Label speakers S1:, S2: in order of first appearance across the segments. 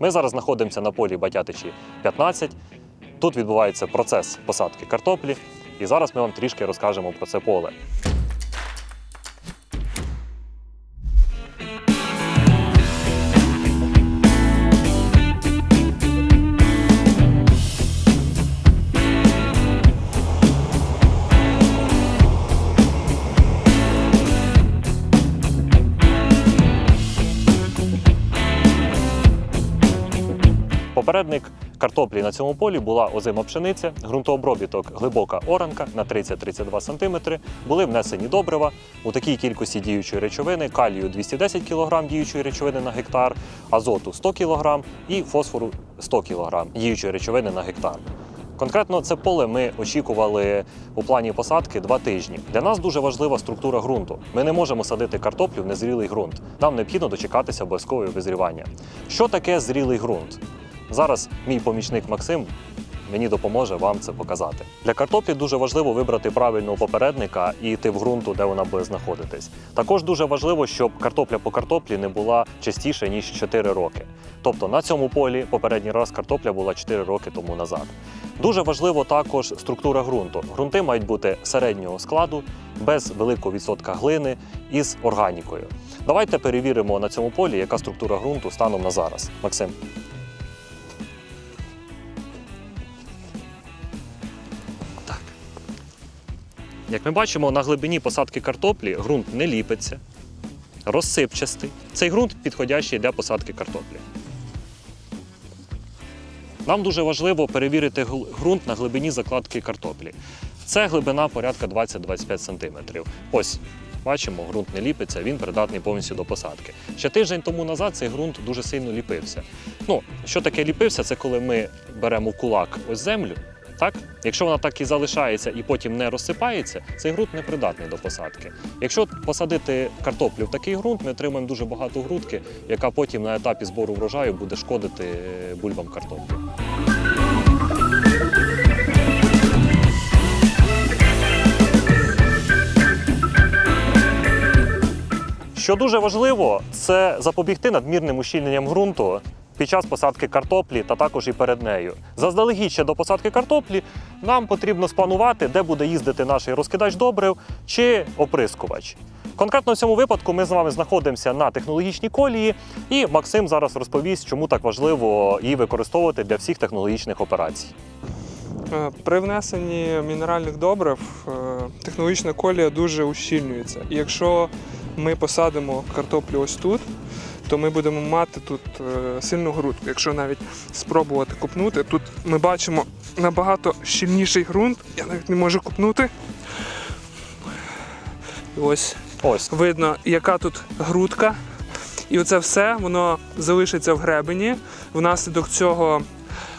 S1: Ми зараз знаходимося на полі Батятичі 15. Тут відбувається процес посадки картоплі, і зараз ми вам трішки розкажемо про це поле. Попередник картоплі на цьому полі була озима пшениця, ґрунтообробіток глибока оранка на 30-32 см, були внесені добрива у такій кількості діючої речовини, калію 210 кг діючої речовини на гектар, азоту 100 кг і фосфору 100 кг діючої речовини на гектар. Конкретно це поле ми очікували у плані посадки два тижні. Для нас дуже важлива структура ґрунту. Ми не можемо садити картоплю в незрілий ґрунт. Нам необхідно дочекатися обов'язкового визрівання. Що таке зрілий ґрунт? Зараз мій помічник Максим мені допоможе вам це показати. Для картоплі дуже важливо вибрати правильного попередника і тип ґрунту, де вона буде знаходитись. Також дуже важливо, щоб картопля по картоплі не була частіше ніж 4 роки. Тобто на цьому полі попередній раз картопля була 4 роки тому назад. Дуже важливо також структура ґрунту. Ґрунти мають бути середнього складу, без великого відсотка глини і з органікою. Давайте перевіримо на цьому полі, яка структура ґрунту станом на зараз. Максим. Як ми бачимо, на глибині посадки картоплі ґрунт не ліпиться, розсипчастий. Цей ґрунт підходящий для посадки картоплі. Нам дуже важливо перевірити ґрунт на глибині закладки картоплі. Це глибина порядка 20-25 см. Ось, бачимо, ґрунт не ліпиться, він придатний повністю до посадки. Ще тиждень тому назад цей ґрунт дуже сильно ліпився. Ну, що таке ліпився? Це коли ми беремо в кулак ось землю. Так? Якщо вона так і залишається і потім не розсипається, цей ґрунт не придатний до посадки. Якщо посадити картоплю в такий ґрунт, ми отримаємо дуже багато грудки, яка потім на етапі збору врожаю буде шкодити е, бульбам картоплі. Що дуже важливо, це запобігти надмірним ущільненням ґрунту під час посадки картоплі та також і перед нею. Заздалегідь ще до посадки картоплі нам потрібно спланувати, де буде їздити наш розкидач добрив чи оприскувач. Конкретно в цьому випадку ми з вами знаходимося на технологічній колії, і Максим зараз розповість, чому так важливо її використовувати для всіх технологічних операцій.
S2: Е, При внесенні мінеральних добрив е, технологічна колія дуже ущільнюється. І якщо ми посадимо картоплю ось тут, то ми будемо мати тут е, сильну грудку. Якщо навіть спробувати купнути, тут ми бачимо набагато щільніший ґрунт. Я навіть не можу купнути. І ось
S1: Ось
S2: видно, яка тут грудка. І оце все воно залишиться в гребені. Внаслідок цього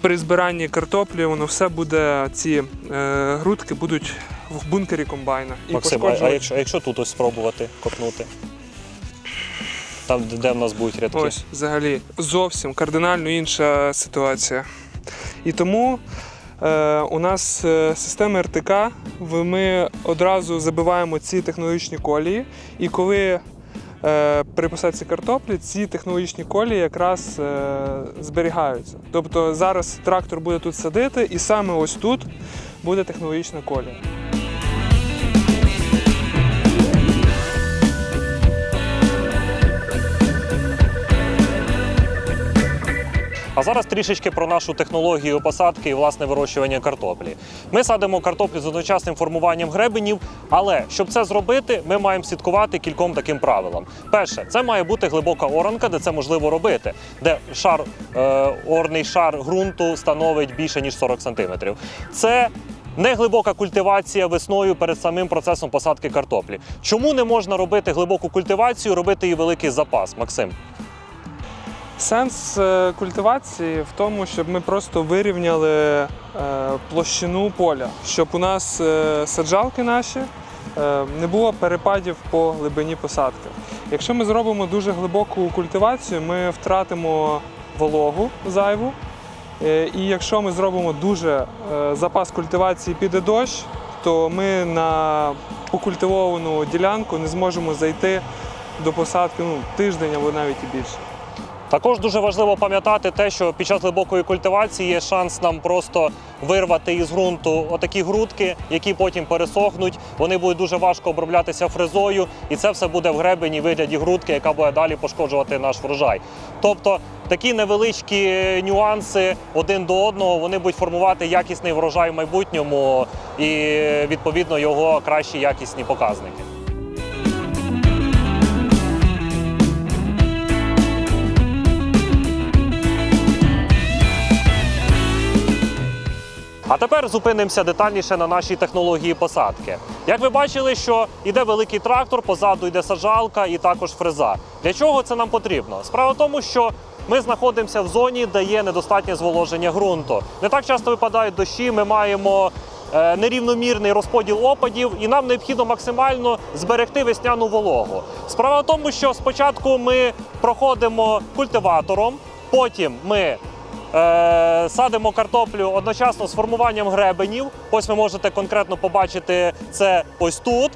S2: при збиранні картоплі воно все буде, ці е, грудки будуть в бункері комбайна. І
S1: Максим, а, а якщо, а якщо тут ось спробувати копнути? Там, де- в нас будуть рядки.
S2: Ось взагалі зовсім кардинально інша ситуація. І тому е, у нас е, система РТК, ми одразу забиваємо ці технологічні колії, і коли е, при посадці картоплі ці технологічні колії якраз е, зберігаються. Тобто зараз трактор буде тут садити, і саме ось тут буде технологічна колія.
S1: А зараз трішечки про нашу технологію посадки і власне вирощування картоплі. Ми садимо картоплю з одночасним формуванням гребенів, але щоб це зробити, ми маємо слідкувати кільком таким правилам. Перше, це має бути глибока оранка, де це можливо робити, де шар е, орний шар ґрунту становить більше ніж 40 см. Це не глибока культивація весною перед самим процесом посадки картоплі. Чому не можна робити глибоку культивацію, робити її великий запас, Максим?
S2: Сенс е, культивації в тому, щоб ми просто вирівняли е, площину поля, щоб у нас е, саджалки наші не було перепадів по глибині посадки. Якщо ми зробимо дуже глибоку культивацію, ми втратимо вологу зайву. І якщо ми зробимо дуже запас культивації піде дощ, то ми на покультивовану ділянку не зможемо зайти до посадки ну, тиждень або навіть і більше.
S1: Також дуже важливо пам'ятати те, що під час глибокої культивації є шанс нам просто вирвати із ґрунту отакі грудки, які потім пересохнуть. Вони будуть дуже важко оброблятися фрезою, і це все буде в гребені вигляді грудки, яка буде далі пошкоджувати наш врожай. Тобто такі невеличкі нюанси один до одного вони будуть формувати якісний врожай в майбутньому і відповідно його кращі якісні показники. А тепер зупинимося детальніше на нашій технології посадки. Як ви бачили, що йде великий трактор, позаду йде саджалка і також фреза. Для чого це нам потрібно? Справа в тому, що ми знаходимося в зоні, де є недостатнє зволоження ґрунту. Не так часто випадають дощі. Ми маємо е, нерівномірний розподіл опадів, і нам необхідно максимально зберегти весняну вологу. Справа в тому, що спочатку ми проходимо культиватором, потім ми садимо картоплю одночасно з формуванням гребенів. Ось ви можете конкретно побачити це ось тут.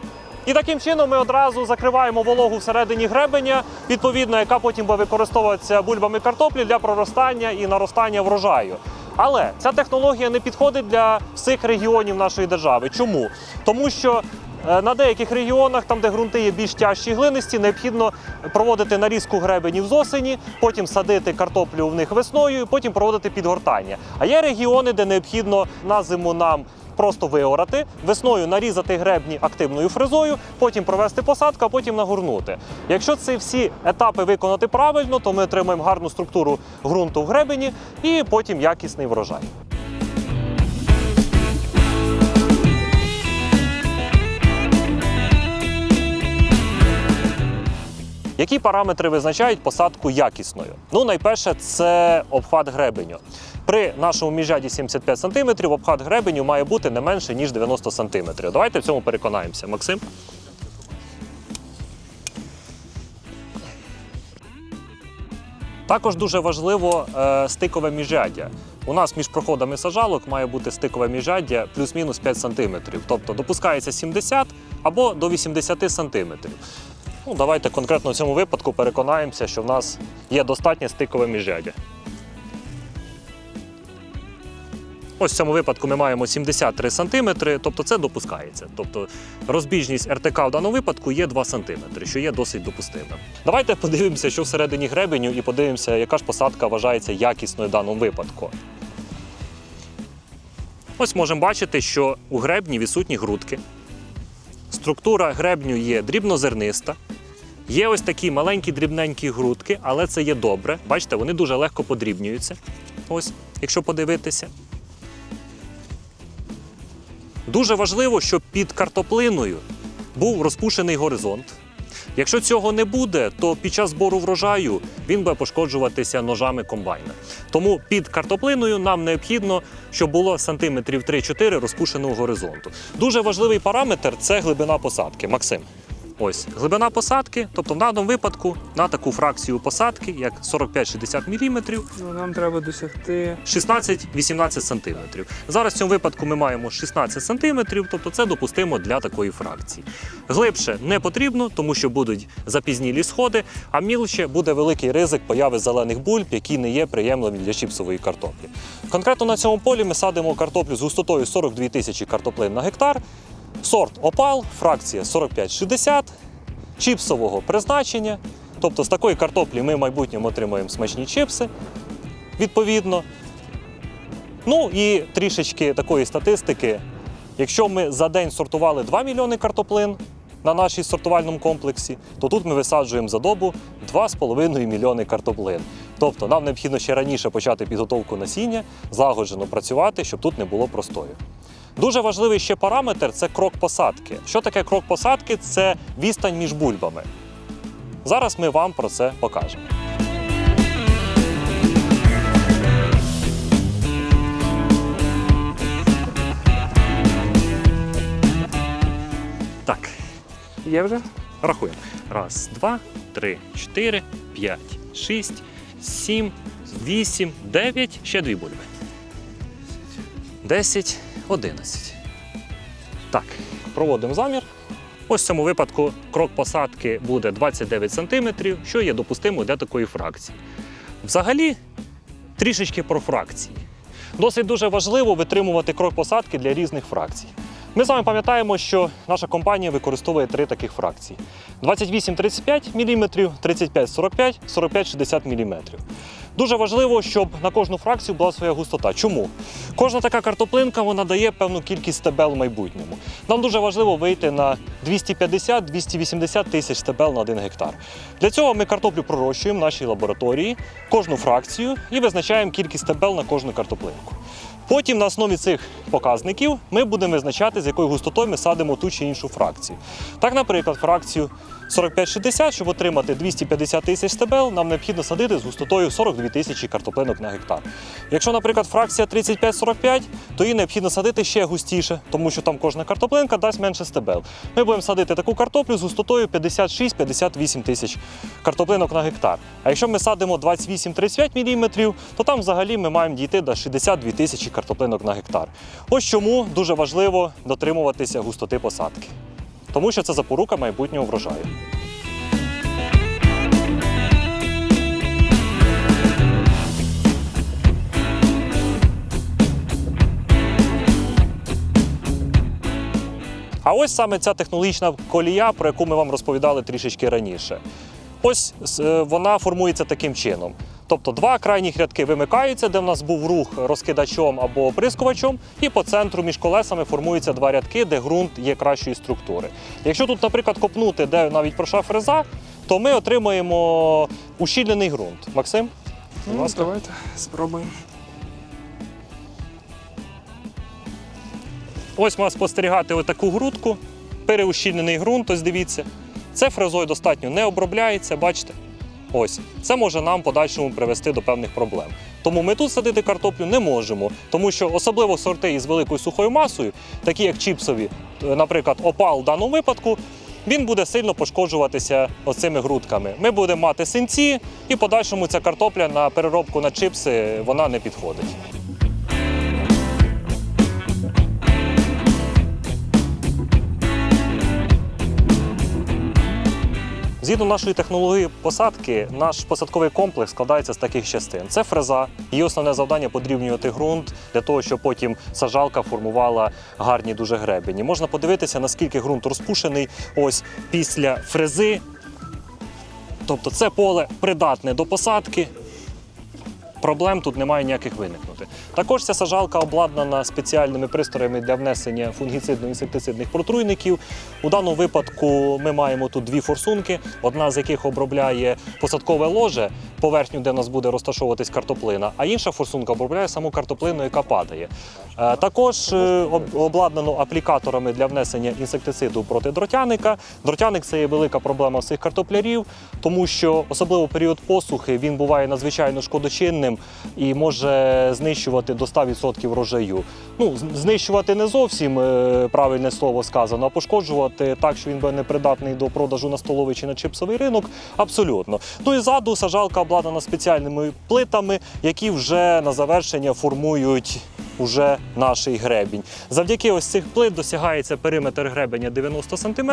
S1: І таким чином ми одразу закриваємо вологу всередині гребеня, відповідно, яка потім буде використовуватися бульбами картоплі для проростання і наростання врожаю. Але ця технологія не підходить для всіх регіонів нашої держави. Чому? Тому що е, на деяких регіонах, там де ґрунти є більш тяжчі глинисті, необхідно проводити нарізку гребенів з осені, потім садити картоплю в них весною, і потім проводити підгортання. А є регіони, де необхідно на зиму нам просто виорати, весною нарізати гребні активною фрезою, потім провести посадку, а потім нагорнути. Якщо ці всі етапи виконати правильно, то ми отримаємо гарну структуру ґрунту в гребені і потім якісний врожай. Які параметри визначають посадку якісною? Ну, найперше, це обхват гребеню. При нашому міжряді 75 см обхват гребеню має бути не менше, ніж 90 см. Давайте в цьому переконаємося. Максим? Також дуже важливо е, стикове міжряддя. У нас між проходами сажалок має бути стикове міжряддя плюс-мінус 5 см. Тобто допускається 70 або до 80 см. Ну, давайте конкретно в цьому випадку переконаємося, що в нас є достатнє стикове міжряддя. Ось в цьому випадку ми маємо 73 см, тобто це допускається. Тобто розбіжність РТК в даному випадку є 2 см, що є досить допустимим. Давайте подивимося, що всередині гребеню, і подивимося, яка ж посадка вважається якісною в даному випадку. Ось можемо бачити, що у гребні відсутні грудки. Структура гребню є дрібнозерниста. Є ось такі маленькі дрібненькі грудки, але це є добре. Бачите, вони дуже легко подрібнюються. Ось, якщо подивитися. Дуже важливо, щоб під картоплиною був розпушений горизонт. Якщо цього не буде, то під час збору врожаю він буде пошкоджуватися ножами комбайна. Тому під картоплиною нам необхідно, щоб було сантиметрів 3-4 розпушеного горизонту. Дуже важливий параметр це глибина посадки. Максим. Ось глибина посадки, тобто в даному випадку на таку фракцію посадки, як 45-60 мм,
S2: Ну, нам треба досягти
S1: 16-18 см. Зараз в цьому випадку ми маємо 16 см, тобто це допустимо для такої фракції. Глибше не потрібно, тому що будуть запізнілі сходи, а мілче буде великий ризик появи зелених бульб, які не є приємними для чіпсової картоплі. Конкретно на цьому полі ми садимо картоплю з густотою 42 тисячі картоплин на гектар. Сорт опал, фракція 45-60, чіпсового призначення. Тобто з такої картоплі ми в майбутньому отримаємо смачні чіпси, відповідно. Ну і трішечки такої статистики. Якщо ми за день сортували 2 мільйони картоплин на нашій сортувальному комплексі, то тут ми висаджуємо за добу 2,5 мільйони картоплин. Тобто нам необхідно ще раніше почати підготовку насіння, злагоджено працювати, щоб тут не було простою. Дуже важливий ще параметр це крок посадки. Що таке крок посадки? Це відстань між бульбами. Зараз ми вам про це покажемо. Так,
S2: є вже?
S1: рахуємо. Раз, два, три, чотири, п'ять, шість, сім, вісім, дев'ять, ще дві бульби. Десять, одинадцять. Так, проводимо замір. Ось в цьому випадку крок посадки буде 29 см, що є допустимо для такої фракції. Взагалі, трішечки про фракції. Досить дуже важливо витримувати крок посадки для різних фракцій. Ми з вами пам'ятаємо, що наша компанія використовує три таких фракції: 28-35 мм, 35-45, 45-60 мм. Дуже важливо, щоб на кожну фракцію була своя густота. Чому? Кожна така картоплинка вона дає певну кількість стебел в майбутньому. Нам дуже важливо вийти на 250-280 тисяч стебел на 1 гектар. Для цього ми картоплю пророщуємо в нашій лабораторії, кожну фракцію і визначаємо кількість стебел на кожну картоплинку. Потім на основі цих показників ми будемо визначати, з якою густотою ми садимо ту чи іншу фракцію. Так, наприклад, фракцію 45-60, щоб отримати 250 тисяч стебел, нам необхідно садити з густотою 42 тисячі картоплинок на гектар. Якщо, наприклад, фракція 35-45, то її необхідно садити ще густіше, тому що там кожна картоплинка дасть менше стебел. Ми будемо садити таку картоплю з густотою 56-58 тисяч картоплинок на гектар. А якщо ми садимо 28-35 мм, то там взагалі ми маємо дійти до 62 тисячі картоплинок на гектар. Ось чому дуже важливо дотримуватися густоти посадки, тому що це запорука майбутнього врожаю. А ось саме ця технологічна колія, про яку ми вам розповідали трішечки раніше. Ось е, вона формується таким чином. Тобто два крайніх рядки вимикаються, де в нас був рух розкидачом або оприскувачом, і по центру між колесами формуються два рядки, де ґрунт є кращої структури. Якщо тут, наприклад, копнути, де навіть пройшла фреза, то ми отримуємо ущільнений ґрунт. Максим? Будь
S2: Ну,
S1: ласка.
S2: давайте спробуємо.
S1: Ось можна спостерігати отаку грудку, переущільнений ґрунт, ось дивіться. Це фрезою достатньо не обробляється, бачите? Ось. Це може нам подальшому привести до певних проблем. Тому ми тут садити картоплю не можемо, тому що особливо сорти із великою сухою масою, такі як чіпсові, е, наприклад, опал в даному випадку, він буде сильно пошкоджуватися оцими грудками. Ми будемо мати синці, і подальшому ця картопля на переробку на чипси вона не підходить. Згідно нашої технології посадки, наш посадковий комплекс складається з таких частин: це фреза. Її основне завдання подрібнювати ґрунт для того, щоб потім сажалка формувала гарні дуже гребені. Можна подивитися, наскільки ґрунт розпушений ось після фрези. Тобто це поле придатне до посадки. Проблем тут немає ніяких виникнути. Також ця сажалка обладнана спеціальними пристроями для внесення фунгіцидно-інсектицидних протруйників. У даному випадку ми маємо тут дві форсунки, одна з яких обробляє посадкове ложе, поверхню, де в нас буде розташовуватись картоплина, а інша форсунка обробляє саму картоплину, яка падає. Е, Також е, обладнано аплікаторами для внесення інсектициду проти дротяника. Дротяник це є велика проблема всіх картоплярів, тому що особливо період посухи він буває надзвичайно шкодочинним і може знищувати до 100% врожаю. Ну, знищувати не зовсім е, правильне слово сказано, а пошкоджувати так, що він буде непридатний до продажу на столовий чи на чипсовий ринок. Абсолютно. Ну і ззаду сажалка обладнана спеціальними плитами, які вже на завершення формують уже наш гребінь. Завдяки ось цих плит досягається периметр гребеня 90 см,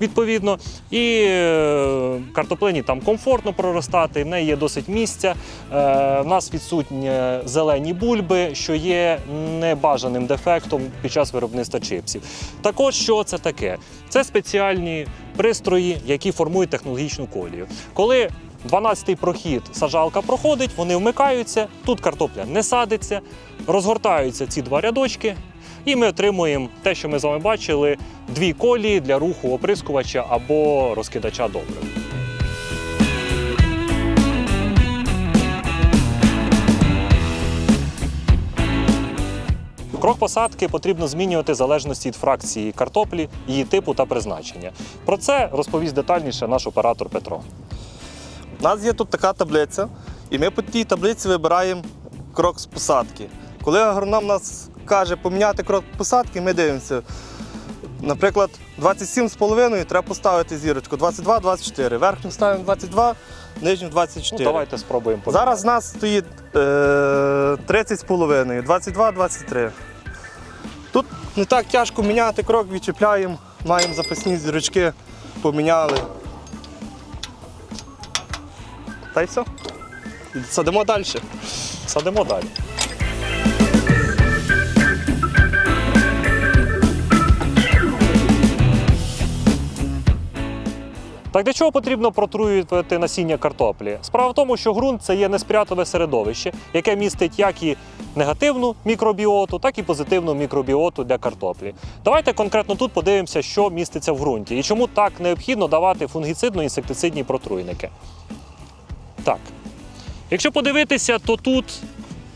S1: відповідно, і е, картоплині там комфортно проростати, в неї є досить місця. Е, В нас відсутні зелені бульби, що є небажаним дефектом під час виробництва чипсів. Також що це таке? Це спеціальні пристрої, які формують технологічну колію. Коли 12-й прохід сажалка проходить, вони вмикаються, тут картопля не садиться, розгортаються ці два рядочки, і ми отримуємо те, що ми з вами бачили, дві колії для руху оприскувача або розкидача добрив. Крок посадки потрібно змінювати в залежності від фракції картоплі, її типу та призначення. Про це розповість детальніше наш оператор Петро.
S3: У нас є тут така таблиця, і ми по тій таблиці вибираємо крок з посадки. Коли агроном нас каже поміняти крок посадки, ми дивимося. Наприклад, 27,5 треба поставити зірочку, 22, 24. Верхню ставимо 22, нижню
S1: Ну,
S3: 24.
S1: давайте спробуємо поміняти.
S3: Зараз у нас стоїть е, 30,5, 22, 23. Тут не так тяжко міняти крок, відчіпляємо, маємо запасні зірочки, поміняли. Та й все. садимо далі.
S1: Садимо далі. Так для чого потрібно протруювати насіння картоплі? Справа в тому, що ґрунт це є несприятливе середовище, яке містить як і негативну мікробіоту, так і позитивну мікробіоту для картоплі. Давайте конкретно тут подивимося, що міститься в ґрунті і чому так необхідно давати фунгіцидно-інсектицидні протруйники. Так, Якщо подивитися, то тут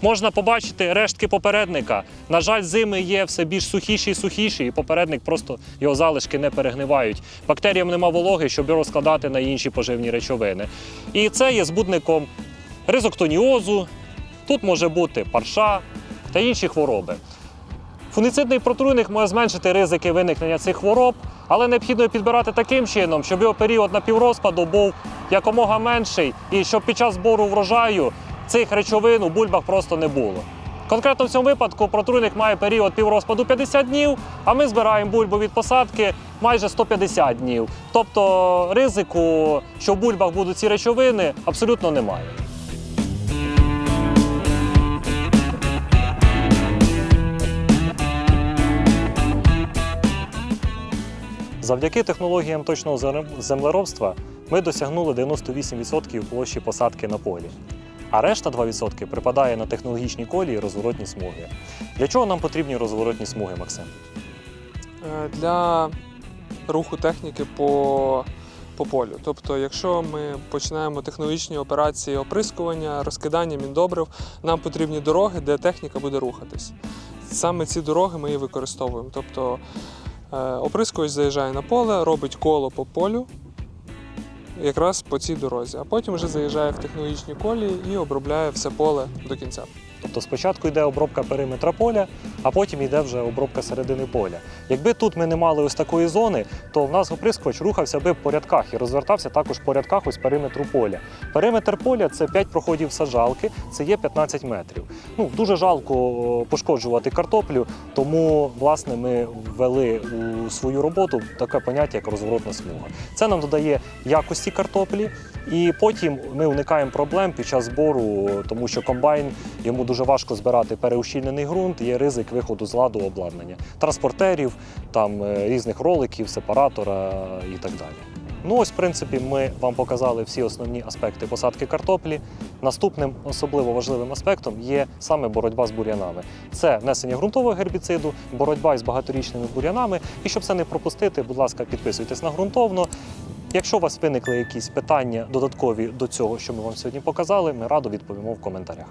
S1: можна побачити рештки попередника. На жаль, зими є все більш сухіші і сухіші, і попередник просто його залишки не перегнивають. Бактеріям нема вологи, щоб його розкладати на інші поживні речовини. І це є збудником ризоктоніозу, тут може бути парша та інші хвороби. Фунгіцидний протруйник може зменшити ризики виникнення цих хвороб, але необхідно підбирати таким чином, щоб його період напіврозпаду був якомога менший, і щоб під час збору врожаю цих речовин у бульбах просто не було. Конкретно в цьому випадку протруйник має період піврозпаду 50 днів, а ми збираємо бульбу від посадки майже 150 днів. Тобто ризику, що в бульбах будуть ці речовини, абсолютно немає. Завдяки технологіям точного землеробства ми досягнули 98% площі посадки на полі. А решта 2% припадає на технологічні колії і розворотні смуги. Для чого нам потрібні розворотні смуги, Максим?
S2: Е, Для руху техніки по, по полю. Тобто, якщо ми починаємо технологічні операції оприскування, розкидання міндобрив, нам потрібні дороги, де техніка буде рухатись. Саме ці дороги ми і використовуємо. Тобто оприскувач заїжджає на поле, робить коло по полю, якраз по цій дорозі, а потім вже заїжджає в технологічні колії і обробляє все поле до кінця.
S1: Тобто спочатку йде обробка периметра поля, а потім йде вже обробка середини поля. Якби тут ми не мали ось такої зони, то в нас оприскувач рухався би по рядках і розвертався також по рядках ось периметру поля. Периметр поля це 5 проходів саджалки, це є 15 метрів. Ну дуже жалко пошкоджувати картоплю, тому власне ми ввели у свою роботу таке поняття, як розворотна смуга. Це нам додає якості картоплі, і потім ми уникаємо проблем під час збору, тому що комбайн йому дуже важко збирати переущільнений ґрунт, є ризик виходу з ладу обладнання, транспортерів, там е, різних роликів, сепаратора і так далі. Ну ось, в принципі, ми вам показали всі основні аспекти посадки картоплі. Наступним особливо важливим аспектом є саме боротьба з бур'янами. Це внесення ґрунтового гербіциду, боротьба із багаторічними бур'янами. І щоб це не пропустити, будь ласка, підписуйтесь на ґрунтовно. Якщо у вас виникли якісь питання додаткові до цього, що ми вам сьогодні показали, ми радо відповімо в коментарях.